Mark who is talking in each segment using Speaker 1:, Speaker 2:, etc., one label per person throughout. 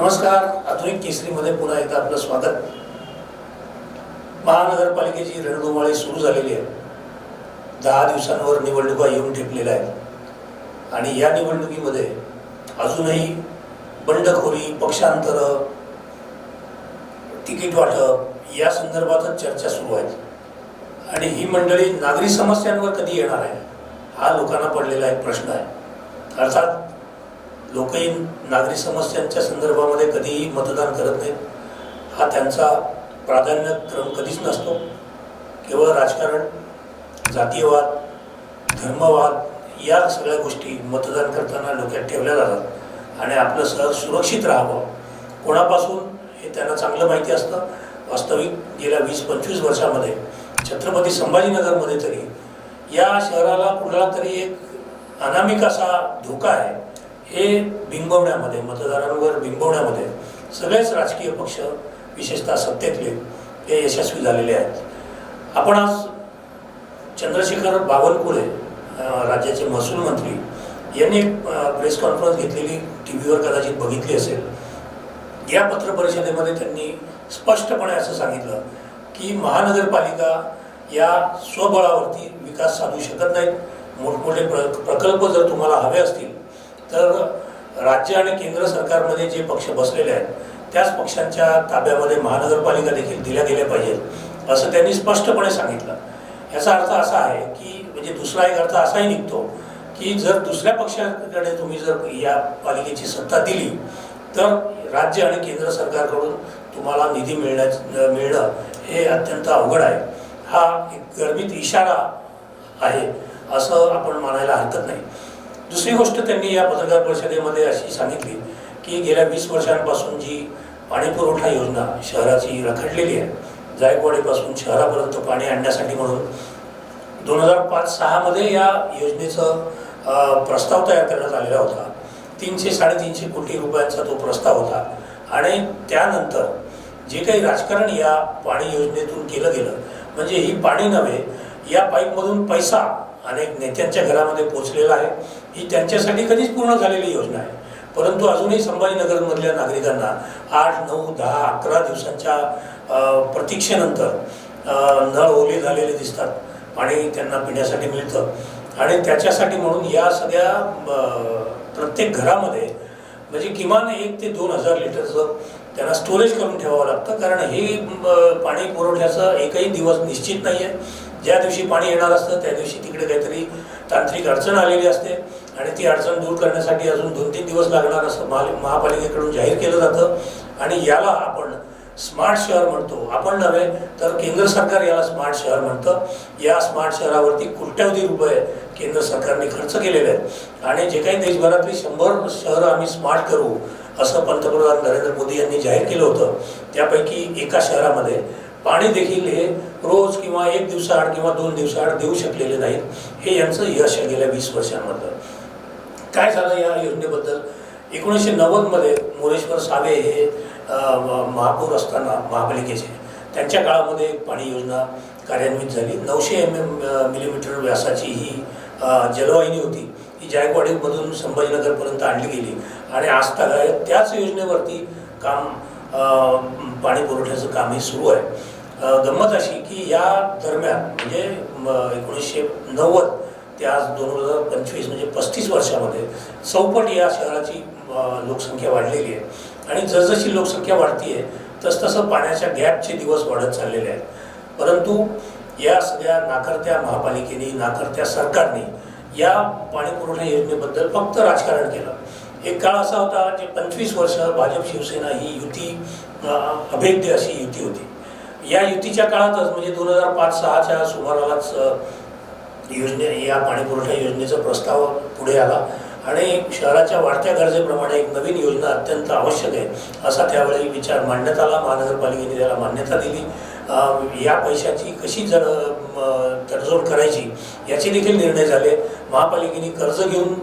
Speaker 1: नमस्कार आधुनिक केसरीमध्ये पुन्हा एकदा आपलं स्वागत. महानगरपालिकेची रणधुमाळी सुरू झालेली आहे. दहा दिवसांवर निवडणुका येऊन ठेपलेल्या आहेत. आणि या निवडणुकीमध्ये अजूनही बंडखोरी पक्षांतर तिकीट वाटप या संदर्भातच चर्चा सुरू आहेत आणि ही मंडळी नागरी समस्यांवर कधी येणार आहे हा लोकांना पडलेला एक प्रश्न आहे. अर्थात लोकही नागरी समस्यांच्या संदर्भामध्ये कधीही मतदान करत नाहीत. हा त्यांचा प्राधान्यक्रम कधीच नसतो. केवळ राजकारण जातीयवाद धर्मवाद या सगळ्या गोष्टी मतदान करताना डोक्यात ठेवल्या जातात आणि आपलं सहज सुरक्षित राहावं. कोणापासून हे त्यांना चांगलं माहिती असतं? वास्तविक गेल्या वीस पंचवीस वर्षामध्ये छत्रपती संभाजीनगरमध्ये तरी. या शहराला कुणाला तरी एक अनामिक असा धोका आहे. हे बिंबवण्यामध्ये मतदारांवर बिंबवण्यामध्ये सगळेच राजकीय पक्ष विशेषतः सत्तेतले हे यशस्वी झालेले आहेत. आपण आज चंद्रशेखर बावनकुळे राज्याचे महसूल मंत्री यांनी एक प्रेस कॉन्फरन्स घेतलेली टी व्हीवर कदाचित बघितली असेल. या पत्रपरिषदेमध्ये त्यांनी स्पष्टपणे असं सांगितलं की महानगरपालिका या स्वबळावरती विकास साधू शकत नाहीत. मोठमोठे प्र प्रकल्प जर तुम्हाला हवे असतील तर राज्य आणि केंद्र सरकारमध्ये जे पक्ष बसलेले आहेत त्याच पक्षांच्या ताब्यामध्ये महानगरपालिका देखील दिल्या गेल्या पाहिजेत असं त्यांनी स्पष्टपणे सांगितलं. याचा अर्थ असा आहे की म्हणजे दुसरा एक अर्थ असाही निघतो की जर दुसऱ्या पक्षाकडे तुम्ही जर या पालिकेची सत्ता दिली तर राज्य आणि केंद्र सरकारकडून तुम्हाला निधी मिळण्या मिळणं हे अत्यंत अवघड आहे. हा एक गर्भित इशारा आहे असं आपण मानायला हरकत नाही. दुसरी गोष्ट त्यांनी या पत्रकार परिषदेमध्ये अशी सांगितली की गेल्या वीस वर्षांपासून जी पाणी पुरवठा योजना शहराची रखडलेली आहे जायकवाडीपासून शहरापर्यंत पाणी आणण्यासाठी म्हणून दोन हजार पाच सहामध्ये या योजनेचं प्रस्ताव तयार करण्यात आलेला होता. तीनशे साडेतीनशे कोटी रुपयांचा तो प्रस्ताव होता. आणि त्यानंतर जे काही राजकारण या पाणी योजनेतून केलं गेलं म्हणजे ही पाणी नव्हे या पाईपमधून पैसा अनेक नेत्यांच्या घरामध्ये पोचलेला आहे. ही त्यांच्यासाठी कधीच पूर्ण झालेली योजना आहे. परंतु अजूनही संभाजीनगरमधल्या नागरिकांना आठ नऊ दहा अकरा दिवसांच्या प्रतीक्षेनंतर नळ ओले झालेले दिसतात पाणी त्यांना पिण्यासाठी मिळतं. आणि त्याच्यासाठी म्हणून या सगळ्या प्रत्येक घरामध्ये म्हणजे किमान एक ते दोन हजार लिटरचं त्यांना स्टोरेज करून ठेवावं लागतं. कारण हे पाणी पुरवठ्याचा एकही दिवस निश्चित नाही आहे ज्या दिवशी पाणी येणार असतं त्या दिवशी तिकडे काहीतरी तांत्रिक अडचण आलेली असते. आणि ती अडचण दूर करण्यासाठी अजून दोन तीन दिवस लागणार असं महा महापालिकेकडून जाहीर केलं जातं. आणि याला आपण स्मार्ट शहर म्हणतो. आपण नव्हे तर केंद्र सरकार याला स्मार्ट शहर म्हणतं. या स्मार्ट शहरावरती कोट्यावधी रुपये केंद्र सरकारने खर्च केलेले आहेत. आणि जे काही देशभरातली शंभर शहरं आम्ही स्मार्ट करू असं पंतप्रधान नरेंद्र मोदी यांनी जाहीर केलं होतं. त्यापैकी एका शहरामध्ये पाणी देखील हे रोज किंवा एक दिवसाआड किंवा दोन दिवसाआड देऊ शकलेले नाहीत. हे यांचं यश आहे गेल्या वीस वर्षांमधलं. काय झालं या योजनेबद्दल? एकोणीसशे नव्वदमध्ये मोरेश्वर सावे हे म- महापौर असताना महापालिकेचे त्यांच्या काळामध्ये पाणी योजना कार्यान्वित झाली. नऊशे एम एम मिलीमीटर व्यासाची ही जलवाहिनी होती. ही जायकवाडीमधून संभाजीनगरपर्यंत आणली गेली. आणि आज तागायत त्याच योजनेवरती काम पाणी पुरवठ्याचं काम हे सुरू आहे. गंमत अशी की या दरम्यान म्हणजे म- एकोणीसशे नव्वद ते आज दोन हजार पंचवीस म्हणजे पस्तीस वर्षामध्ये चौपट या शहराची लोकसंख्या वाढलेली आहे. आणि जसजशी लोकसंख्या वाढतीये तसतसं पाण्याच्या गॅपचे दिवस वाढत चाललेले आहेत. परंतु या सगळ्या नाकर्त्या महापालिकेने नाकर्त्या सरकारने या पाणी पुरवठा योजनेबद्दल फक्त राजकारण केलं. एक काळ असा होता जे पंचवीस वर्ष भाजप शिवसेना ही युती अभेद्य अशी युती होती. या युतीच्या काळातच म्हणजे दोन हजार पाच सहाच्या सुमारालाच योजने या पाणी पुरवठा योजनेचा प्रस्ताव पुढे आला. आणि शहराच्या वाढत्या गरजेप्रमाणे एक नवीन योजना अत्यंत आवश्यक आहे असा त्यावेळी विचार मांडण्यात आला. महानगरपालिकेने त्याला मान्यता दिली. या पैशाची कशी जर तडजोड करायची याचे देखील निर्णय झाले. महापालिकेने कर्ज घेऊन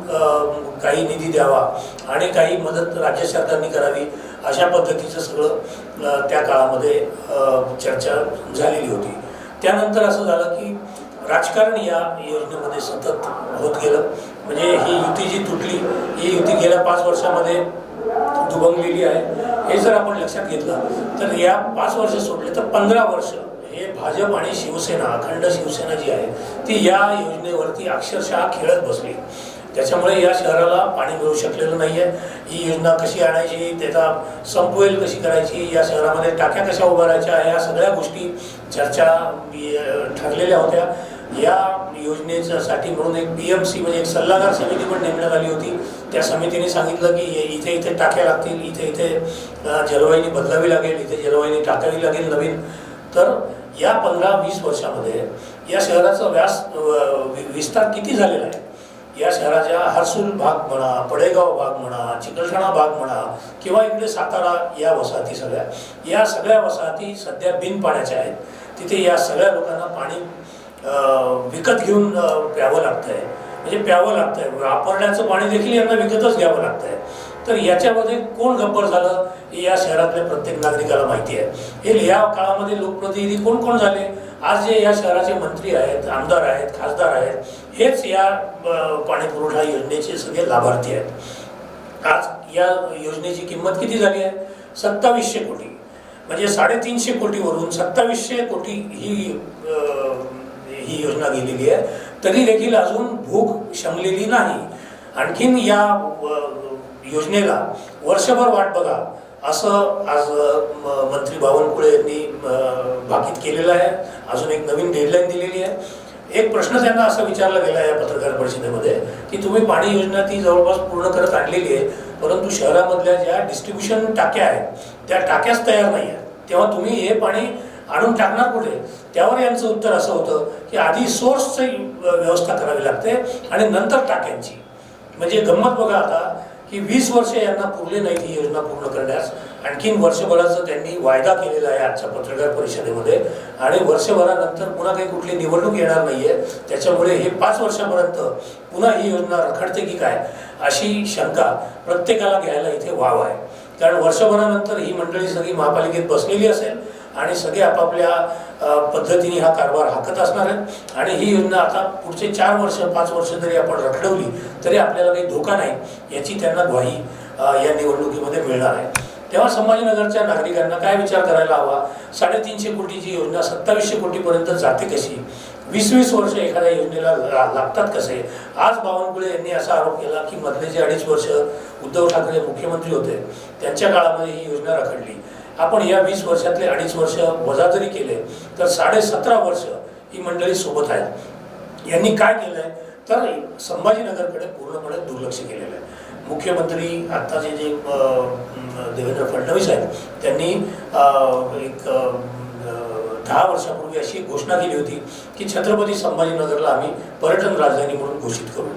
Speaker 1: काही निधी द्यावा आणि काही मदत राज्य सरकारने करावी अशा पद्धतीचं सगळं त्या काळामध्ये चर्चा झालेली होती. त्यानंतर असं झालं की राजकारण या योजनेमध्ये सतत होत गेलं. म्हणजे ही युती जी तुटली ही युती गेल्या पाच वर्षामध्ये दुभंगलेली आहे. हे जर आपण लक्षात घेतलं तर या पाच वर्ष सोडले तर पंधरा वर्ष हे भाजप आणि शिवसेना अखंड शिवसेना जी आहे ती या योजनेवरती अक्षरशः खेळत बसली. त्याच्यामुळे या शहराला पाणी मिळू शकलेलं नाही आहे ही योजना कशी आणायची त्याचा संपवेल कशी करायची या शहरामध्ये टाक्या कशा उभारायच्या या सगळ्या गोष्टी चर्चा ठरलेल्या होत्या. या योजनेसाठी म्हणून एक पी एम सी म्हणजे एक सल्लागार समिती पण नेमण्यात आली होती. त्या समितीने सांगितलं की इथे इथे टाक्या लागतील इथे इथे जलवाहिनी बदलावी लागेल इथे जलवाहिनी टाकावी लागेल नवीन. तर या पंधरा वीस वर्षामध्ये या शहराचा व्यास विस्तार किती झालेला आहे? या शहराच्या हर्सुल भाग म्हणा पडेगाव भाग म्हणा चिकलठाणा भाग म्हणा किंवा इकडे सातारा या वसाहती सगळ्या या सगळ्या वसाहती सध्या बिन पाण्याच्या आहेत. तिथे या सगळ्या लोकांना पाणी विकत घेऊन प्यावं लागतं आहे म्हणजे प्यावं लागतं आहे वापरण्याचं पाणी देखील यांना विकतच घ्यावं लागतं आहे तर याच्यामध्ये कोण गब्बर झालं हे या शहरातल्या प्रत्येक नागरिकाला माहिती आहे. हे या काळामध्ये लोकप्रतिनिधी कोण कोण झाले? आज जे या शहराचे मंत्री आहेत आमदार आहेत खासदार आहेत हेच या पाणी पुरवठा योजनेचे सगळे लाभार्थी आहेत. आज या योजनेची किंमत किती झाली आहे? सत्तावीसशे कोटी. म्हणजे साडेतीनशे कोटीवरून सत्तावीसशे कोटी ही ही योजना गेलेली आहे. तरी देखील अजून भूक शमलेली नाही. आणखीन या योजनेला वर्षभर वाट बघा असं आज म- मंत्री बावनकुळे यांनी भाकीत केलेलं आहे. अजून एक नवीन डेडलाईन दिलेली आहे. एक प्रश्न त्यांना असा विचारला गेला या पत्रकार परिषदेमध्ये की तुम्ही पाणी योजना ती जवळपास पूर्ण करत आणलेली आहे परंतु शहरामधल्या ज्या डिस्ट्रीब्युशन टाक्या आहेत त्या टाक्याच तयार नाही आहेत तेव्हा तुम्ही हे पाणी आणून टाकणार कुठे? त्यावर यांचं उत्तर असं होतं की आधी सोर्सची व्यवस्था करावी लागते आणि नंतर टाक्यांची. म्हणजे गंमत बघा आता की वीस वर्ष यांना पुरले नाहीत ही योजना पूर्ण करण्यास. आणखीन वर्षभराचं त्यांनी वायदा केलेला आहे आजच्या पत्रकार परिषदेमध्ये. आणि वर्षभरानंतर पुन्हा काही कुठली निवडणूक येणार नाहीये. त्याच्यामुळे हे पाच वर्षापर्यंत पुन्हा ही योजना रखडते की काय अशी शंका प्रत्येकाला घ्यायला इथे वाव आहे. कारण वर्षभरानंतर ही मंडळी सगळी महापालिकेत बसलेली असेल आणि सगळे आपापल्या पद्धतीने हा कारभार हाकत असणार आहेत. आणि ही योजना आता पुढचे चार वर्ष पाच वर्ष जरी आपण रखडवली तरी आपल्याला काही धोका नाही. याची त्यांना ग्वाही या निवडणुकीमध्ये मिळणार आहे. तेव्हा संभाजीनगरच्या नागरिकांना काय विचार करायला हवा? साडेतीनशे कोटीची योजना सत्तावीसशे कोटीपर्यंत जाते कशी? वीस वीस वर्ष एखाद्या योजनेला ला- लागतात कसे? आज बावनकुळे यांनी असा आरोप केला की मधले जे अडीच वर्ष उद्धव ठाकरे मुख्यमंत्री होते त्यांच्या काळामध्ये ही योजना रखडली. आपण या वीस वर्षातले अडीच वर्ष वजा जरी केले तर साडे सतरा वर्ष ही मंडळी सोबत आहे यांनी काय केलंय? तर संभाजीनगरकडे पूर्णपणे दुर्लक्ष केलेलं आहे. मुख्यमंत्री आत्ताचे जे देवेंद्र फडणवीस आहेत त्यांनी एक दहा वर्षापूर्वी अशी घोषणा केली होती की छत्रपती संभाजीनगरला आम्ही पर्यटन राजधानी म्हणून घोषित करू.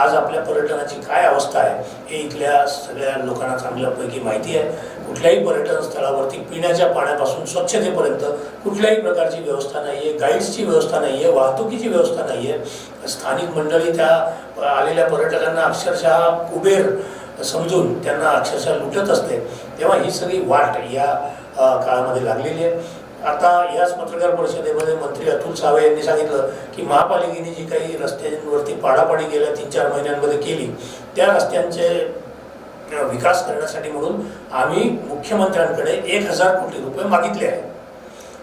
Speaker 1: आज आपल्या पर्यटनाची काय अवस्था आहे हे इथल्या सगळ्या लोकांना चांगल्यापैकी माहिती आहे. कुठल्याही पर्यटन स्थळावरती पिण्याच्या पाण्यापासून स्वच्छतेपर्यंत कुठल्याही प्रकारची व्यवस्था नाही आहे गाईड्सची व्यवस्था नाही आहे वाहतुकीची व्यवस्था नाही आहे स्थानिक मंडळी त्या आलेल्या पर्यटकांना अक्षरशः कुबेर समजून त्यांना अक्षरशः लुटत असते तेव्हा ही सगळी वाट या काळामध्ये लागलेली आहे. आता याच पत्रकार परिषदेमध्ये मंत्री अतुल सावे यांनी सांगितलं की महापालिकेने जी काही रस्त्यांवरती पाडापाडी गेल्या तीन चार महिन्यांमध्ये केली त्या रस्त्यांचे विकास करण्यासाठी म्हणून आम्ही मुख्यमंत्र्यांकडे एक हजार कोटी रुपये मागितले आहेत.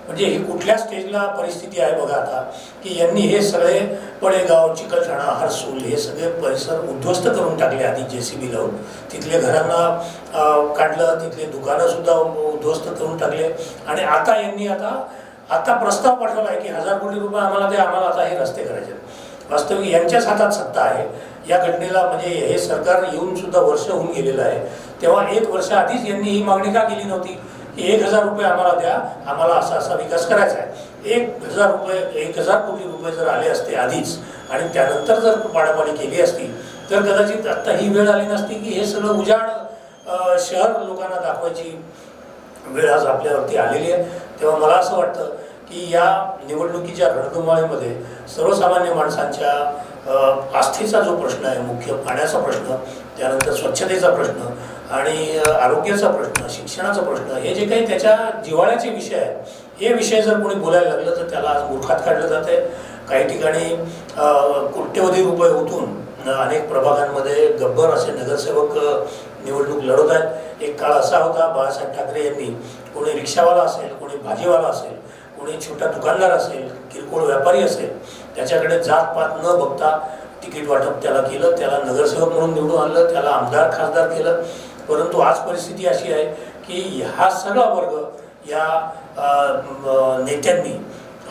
Speaker 1: म्हणजे ही कुठल्या स्टेजला परिस्थिती आहे बघा आता की यांनी हे सगळे पडेगाव चिकलठाणा हरसूल हे सगळे परिसर उद्ध्वस्त करून टाकले आधी जे सी बी लावून. तिथले घरांना काढलं तिथले दुकानंसुद्धा उद्ध्वस्त करून टाकले. आणि आता यांनी आता आता प्रस्ताव पाठवला आहे की हजार कोटी रुपये आम्हाला ते आम्हाला आता हे रस्ते करायचे. आहेत. वास्तविक यांच्याच हातात सत्ता आहे. या घटनेला म्हणजे हे सरकार येऊन सुद्धा वर्ष होऊन गेलेलं आहे. तेव्हा एक वर्ष आधीच यांनी ही मागणी का केली नव्हती? की एक हजार रुपये आम्हाला द्या आम्हाला असा असा विकास करायचा आहे. एक हजार रुपये एक हजार कोटी रुपये जर आले असते आधीच आणि त्यानंतर जर पाडापाडी केली असती तर कदाचित आत्ता ही वेळ आली नसती की हे सगळं उजाड शहर लोकांना दाखवायची वेळ आज आपल्यावरती आलेली आहे. तेव्हा मला असं वाटतं की या निवडणुकीच्या रणधुमाळीमध्ये सर्वसामान्य माणसांच्या आस्थेचा जो प्रश्न आहे मुख्य पाण्याचा प्रश्न त्यानंतर स्वच्छतेचा प्रश्न आणि आरोग्याचा प्रश्न शिक्षणाचा प्रश्न हे जे काही त्याच्या जिव्हाळ्याचे विषय आहेत हे विषय जर कोणी बोलायला लागलं तर त्याला आज मूर्खात काढलं जाते काही ठिकाणी कोट्यवधी रुपये ओतून अनेक प्रभागांमध्ये गब्बर असे नगरसेवक निवडणूक लढवत आहेत. एक काळ असा होता बाळासाहेब ठाकरे यांनी कोणी रिक्षावाला असेल कोणी भाजीवाला असेल कोणी छोटा दुकानदार असेल किरकोळ व्यापारी असेल त्याच्याकडे जात पात न बघता तिकीट वाटप त्याला केलं त्याला नगरसेवक म्हणून निवडून आणलं त्याला आमदार खासदार केलं. परंतु आज परिस्थिती अशी आहे की हा सगळा वर्ग या नेत्यांनी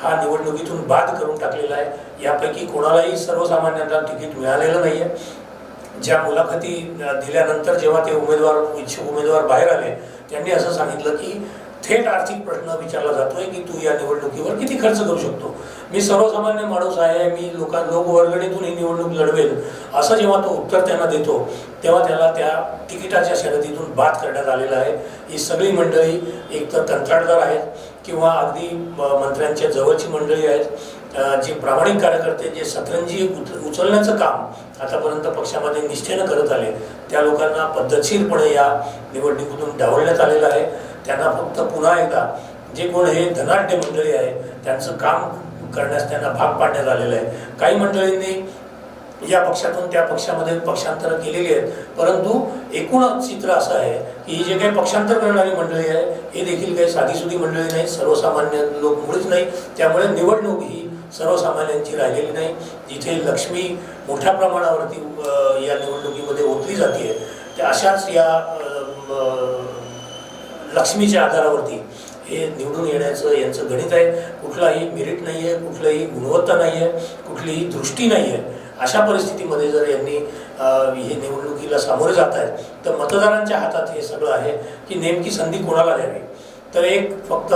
Speaker 1: हा निवडणुकीतून बाद करून टाकलेला आहे. यापैकी कोणालाही सर्वसामान्यांना तिकीट मिळालेलं नाही आहे ज्या मुलाखती दिल्यानंतर जेव्हा ते उमेदवार इच्छुक उमेदवार बाहेर आले त्यांनी असं सांगितलं की थेट आर्थिक प्रश्न विचारला जातोय की तू या निवडणुकीवर किती खर्च करू शकतो? मी सर्वसामान्य माणूस आहे मी लोकां लोकवर्गणीतून ही निवडणूक लढवेल असं जेव्हा तो उत्तर त्यांना देतो तेव्हा त्याला त्या तिकिटाच्या शर्यतीतून बाद करण्यात आलेला आहे. ही सगळी मंडळी एकतर कंत्राटदार आहेत किंवा अगदी मंत्र्यांच्या जवळची मंडळी आहेत जे प्रामाणिक कार्यकर्ते जे सतरंजी उच- उचलण्याचं काम आतापर्यंत पक्षामध्ये निष्ठेनं करत आले त्या लोकांना पद्धतशीरपणे या निवडणुकीतून डावलण्यात आलेलं आहे. त्यांना फक्त पुन्हा एकदा जे कोण हे धनाढ्य मंडळी आहे त्यांचं काम करण्यास त्यांना भाग पाडण्यात आलेलं आहे. काही मंडळींनी या पक्षातून त्या पक्षामध्ये पक्षांतर केलेली आहेत. परंतु एकूणच चित्र असं आहे की ही जे काही पक्षांतर करणारी मंडळी आहे हे देखील काही साधीसुधी मंडळी नाही सर्वसामान्य लोक मुळीच नाही. त्यामुळे निवडणूक ही सर्वसामान्यांची राहिलेली नाही. जिथे लक्ष्मी मोठ्या प्रमाणावरती या निवडणुकीमध्ये ओतली जाते. त्या अशाच या लक्ष्मीच्या आधारावरती हे निवडून येण्याचं यांचं गणित आहे. कुठलाही मेरिट नाही आहे कुठलाही गुणवत्ता नाही आहे कुठलीही दृष्टी नाही आहे अशा परिस्थितीमध्ये जर यांनी हे निवडणुकीला सामोरे जात आहेत तर मतदारांच्या हातात हे सगळं आहे की नेमकी संधी कोणाला द्यावी? तर एक फक्त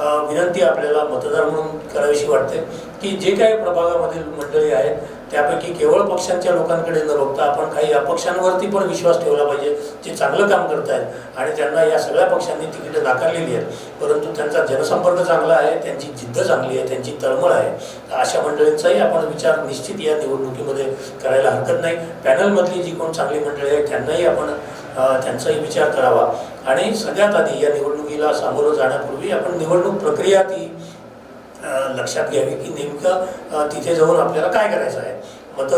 Speaker 1: विनंती आपल्याला मतदार म्हणून करावीशी वाटते की जे काही प्रभागामधील मंडळी आहेत त्यापैकी केवळ पक्षांच्या लोकांकडे न बघता आपण काही अपक्षांवरती पण विश्वास ठेवला पाहिजे जे चांगलं काम करत आहेत आणि त्यांना या सगळ्या पक्षांनी तिकीटं नाकारलेली आहेत. परंतु त्यांचा जनसंपर्क चांगला आहे त्यांची जिद्द चांगली आहे त्यांची तळमळ आहे. अशा मंडळींचाही आपण विचार निश्चित या निवडणुकीमध्ये करायला हरकत नाही. पॅनलमधली जी कोण चांगली मंडळी आहेत त्यांनाही आपण त्यांचाही विचार करावा. आणि सगळ्यात आधी या निवडणुकीला सामोरं जाण्यापूर्वी आपण निवडणूक प्रक्रिया ती लक्षात घ्यावी की नेमकं तिथे जाऊन आपल्याला काय करायचं आहे? मत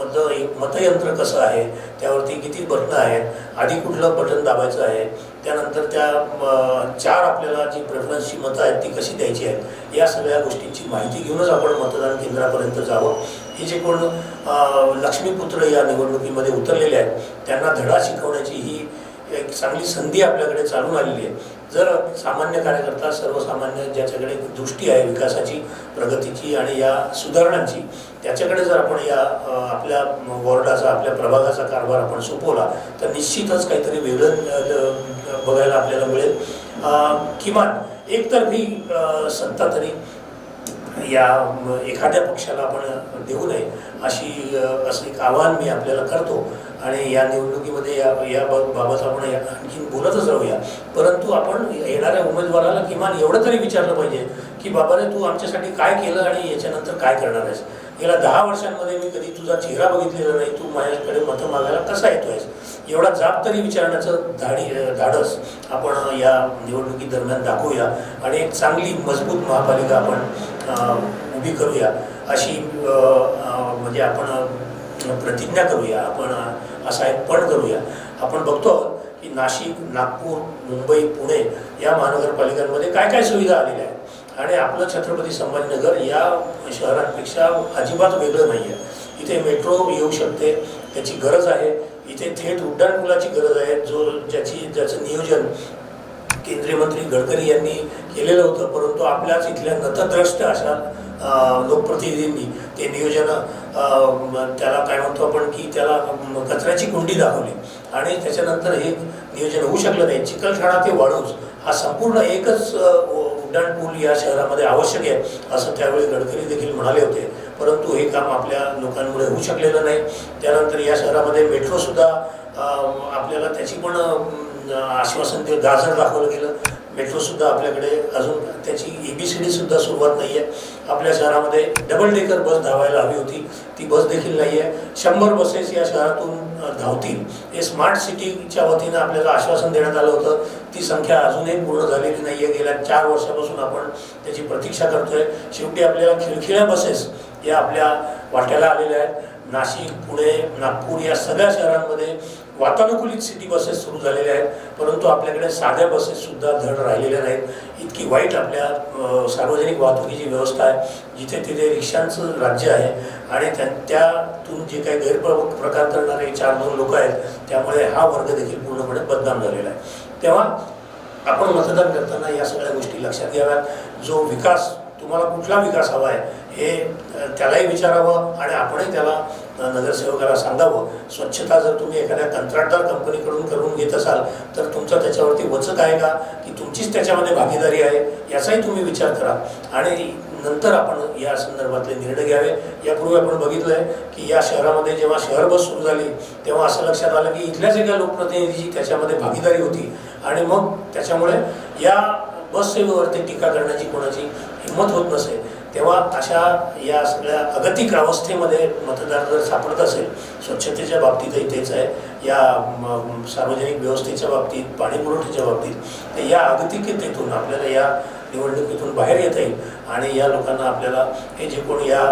Speaker 1: मत मतयंत्र कसं आहे? त्यावरती किती बटणं आहेत? आधी कुठलं बटन दाबायचं आहे? त्यानंतर त्या चार आपल्याला जी प्रेफरन्सची मतं आहेत ती कशी द्यायची आहेत? या सगळ्या गोष्टींची माहिती घेऊनच आपण मतदान केंद्रापर्यंत जावं. हे जे कोण लक्ष्मीपुत्र या निवडणुकीमध्ये उतरलेले आहेत त्यांना धडा शिकवण्याची ही एक चांगली संधी आपल्याकडे चालून आलेली आहे. जर सामान्य कार्यकर्ता सर्वसामान्य ज्याच्याकडे दृष्टी आहे विकासाची प्रगतीची आणि या सुधारणांची त्याच्याकडे जर आपण या आपल्या वॉर्डाचा आपल्या प्रभागाचा कारभार आपण सोपवला तर निश्चितच काहीतरी वेगळं बघायला आपल्याला मिळेल. किमान एकतर्फी सत्ता तरी या एखाद्या पक्षाला आपण देऊ नये अशी असं एक आवाहन मी आपल्याला करतो. आणि या निवडणुकीमध्ये या या बाबत आपण या- आणखीन बोलतच राहूया. परंतु आपण येणाऱ्या उमेदवाराला किमान एवढं तरी विचारलं पाहिजे की बाबाने तू आमच्यासाठी काय केलं आणि याच्यानंतर काय करणार आहेस? गेल्या दहा वर्षांमध्ये मी कधी तुझा चेहरा बघितलेला नाही. तू माझ्याकडे मतं मागायला कसा येतो आहेस एवढा जाब तरी विचारण्याचं धाडी धाडस आपण या निवडणुकी दरम्यान दाखवूया आणि एक चांगली मजबूत महापालिका आपण उभी करूया. अशी म्हणजे आपण प्रतिज्ञा करूया. आपण असा एक पण करूया आपण बघतो आहोत की नाशिक नागपूर मुंबई पुणे या महानगरपालिकांमध्ये काय काय सुविधा आलेल्या आहेत? आणि आपलं छत्रपती संभाजीनगर या शहरांपेक्षा अजिबात वेगळं नाही आहे इथे मेट्रो येऊ शकते त्याची गरज आहे. इथे थेट उड्डाणपुलाची गरज आहे. जो ज्याची ज्याचं नियोजन केंद्रीय मंत्री गडकरी यांनी केलेलं होतं परंतु आपल्याच इथल्या नतद्रष्ट अशा लोकप्रतिनिधींनी ते नियोजन त्याला काय म्हणतो आपण की त्याला कचऱ्याची कुंडी दाखवली. आणि त्याच्यानंतर हे नियोजन होऊ शकलं नाही. चिखलठाणा ते वाळूज हा संपूर्ण एकच उड्डाणपूल या शहरामध्ये आवश्यक आहे असं त्यावेळी गडकरी देखील म्हणाले होते. परंतु हे काम आपल्या लोकांमुळे होऊ शकलेलं नाही. त्यानंतर या शहरामध्ये मेट्रोसुद्धा आपल्याला त्याची पण आश्वासन ते गाजर दाखवलं गेलं. मेट्रोसुद्धा आपल्याकडे अजून त्याची ए बी सी डीसुद्धा सुरुवात नाही आहे. आपल्या शहरामध्ये डबल डेकर बस धावायला हवी होती. ती बस देखील नाही आहे. शंभर बसेस या शहरातून धावतील. हे स्मार्ट सिटीच्या वतीनं आपल्याला आश्वासन देण्यात आलं होतं. ती संख्या अजूनही पूर्ण झालेली नाही आहे गेल्या चार वर्षापासून आपण त्याची प्रतीक्षा करतोय. शेवटी आपल्याला खिळखिळ्या बसेस या आपल्या वाट्याला आलेल्या आहेत. नाशिक पुणे नागपूर या सगळ्या शहरांमध्ये वातानुकूलित सिटी बसेस सुरू झालेल्या आहेत परंतु आपल्याकडे साध्या बसेससुद्धा धड राहिलेल्या नाहीत. इतकी वाईट आपल्या सार्वजनिक वाहतुकीची व्यवस्था आहे जिथे तिथे रिक्षांचं राज्य आहे आणि त्या त्यातून जे काही गैरप्रकार करणारे चार दोन लोक आहेत त्यामुळे हा वर्ग देखील पूर्णपणे बदनाम झालेला आहे. तेव्हा आपण मतदान करताना या सगळ्या गोष्टी लक्षात घ्याव्यात. जो विकास तुम्हाला कुठला विकास हवा आहे हे त्यालाही विचारावं आणि आपणही त्याला नगरसेवकाला सांगावं स्वच्छता जर तुम्ही एखाद्या कंत्राटदार कंपनीकडून करून घेत असाल तर तुमचा त्याच्यावरती वचक आहे का? की तुमचीच त्याच्यामध्ये भागीदारी आहे? याचाही तुम्ही विचार करा. आणि नंतर आपण या संदर्भातले निर्णय घ्यावे. यापूर्वी आपण बघितलं आहे की या शहरामध्ये जेव्हा शहर बस सुरू झाली तेव्हा असं लक्षात आलं की इथल्याच एका लोकप्रतिनिधीची त्याच्यामध्ये भागीदारी होती. आणि मग त्याच्यामुळे या बससेवेवरती टीका करण्याची कोणाची हिंमत होत नसे. तेव्हा अशा या सगळ्या अगतिक अवस्थेमध्ये मतदार जर सापडत असेल स्वच्छतेच्या बाबतीतही तेच आहे या म, सार्वजनिक व्यवस्थेच्या बाबतीत पाणी पुरवठ्याच्या बाबतीत तर या अगतिकतेतून आपल्याला या निवडणुकीतून बाहेर येता येईल आणि या लोकांना आपल्याला हे जे कोण या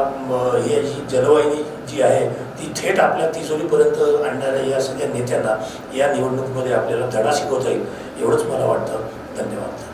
Speaker 1: हे जी जलवाहिनी जी आहे ती थेट आपल्या तिजोरीपर्यंत आणणाऱ्या या सगळ्या नेत्यांना या निवडणुकीमध्ये आपल्याला धडा शिकवता येईल एवढंच मला वाटतं. धन्यवाद.